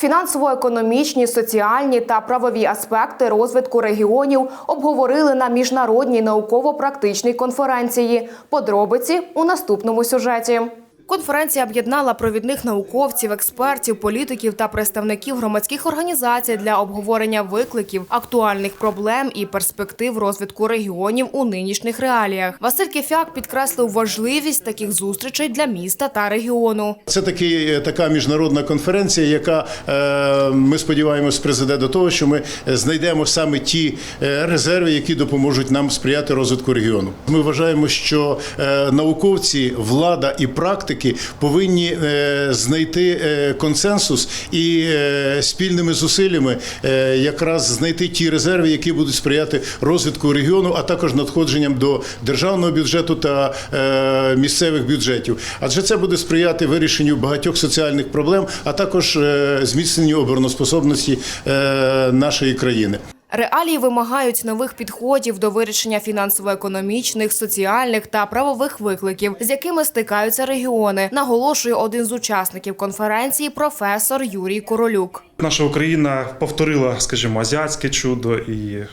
Фінансово-економічні, соціальні та правові аспекти розвитку регіонів обговорили на міжнародній науково-практичній конференції. Подробиці у наступному сюжеті. Конференція об'єднала провідних науковців, експертів, політиків та представників громадських організацій для обговорення викликів, актуальних проблем і перспектив розвитку регіонів у нинішніх реаліях. Василь Кефяк підкреслив важливість таких зустрічей для міста та регіону. Це такий, така міжнародна конференція, яка е, ми сподіваємось призведе до того, що ми знайдемо саме ті е, резерви, які допоможуть нам сприяти розвитку регіону. Ми вважаємо, що е, науковці, влада і практики повинні е, знайти е, консенсус і е, спільними зусиллями якраз знайти ті резерви, які будуть сприяти розвитку регіону, а також надходженням до державного бюджету та місцевих бюджетів. Адже це буде сприяти вирішенню багатьох соціальних проблем, а також зміцненню обороноспособності нашої країни. Реалії вимагають нових підходів до вирішення фінансово-економічних, соціальних та правових викликів, з якими стикаються регіони, наголошує один з учасників конференції професор Юрій Королюк. Наша Україна повторила, скажімо, азіатське чудо і е,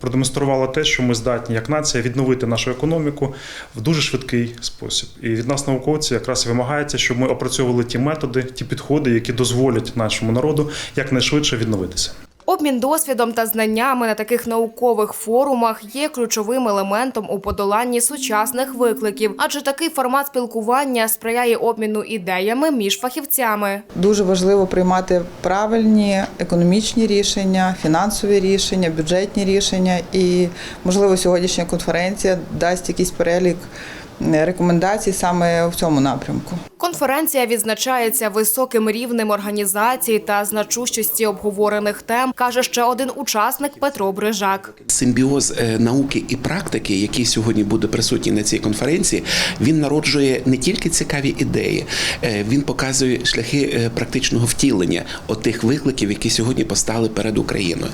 продемонструвала те, що ми здатні як нація відновити нашу економіку в дуже швидкий спосіб. І від нас, науковців, якраз вимагається, щоб ми опрацьовували ті методи, ті підходи, які дозволять нашому народу якнайшвидше відновитися. Обмін досвідом та знаннями на таких наукових форумах є ключовим елементом у подоланні сучасних викликів, адже такий формат спілкування сприяє обміну ідеями між фахівцями. Дуже важливо приймати правильні економічні рішення, фінансові рішення, бюджетні рішення. І, можливо, сьогоднішня конференція дасть якийсь перелік рекомендацій саме в цьому напрямку. Конференція відзначається високим рівнем організації та значущості обговорених тем, каже ще один учасник Петро Брижак. Симбіоз е, науки і практики, який сьогодні буде присутній на цій конференції, він народжує не тільки цікаві ідеї, е, він показує шляхи е, практичного втілення отих викликів, які сьогодні постали перед Україною.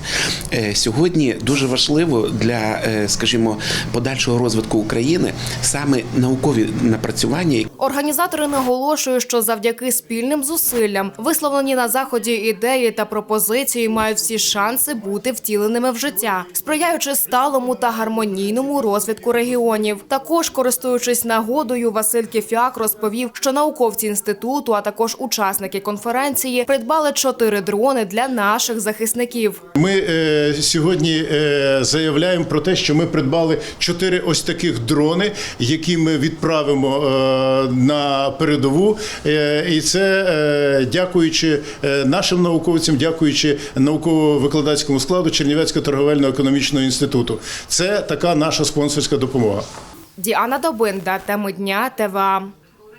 Сьогодні дуже важливо для, скажімо, подальшого розвитку України саме наукові напрацювання, Організатори наголошують, що завдяки спільним зусиллям висловлені на заході ідеї та пропозиції мають всі шанси бути втіленими в життя, сприяючи сталому та гармонійному розвитку регіонів. Також, користуючись нагодою, Василь Кефяк розповів, що науковці інституту, а також учасники конференції, придбали чотири дрони для наших захисників. Ми е, сьогодні е, заявляємо про те, що ми придбали чотири ось таких дрони, які ми відправимо е, на передову. Е, і це е, дякуючи е, нашим науковцям, дякуючи науково-викладацькому складу Чернівецького торговельно-економічного інституту. Це така наша спонсорська допомога. Діана Добинда, теми дня ТВА.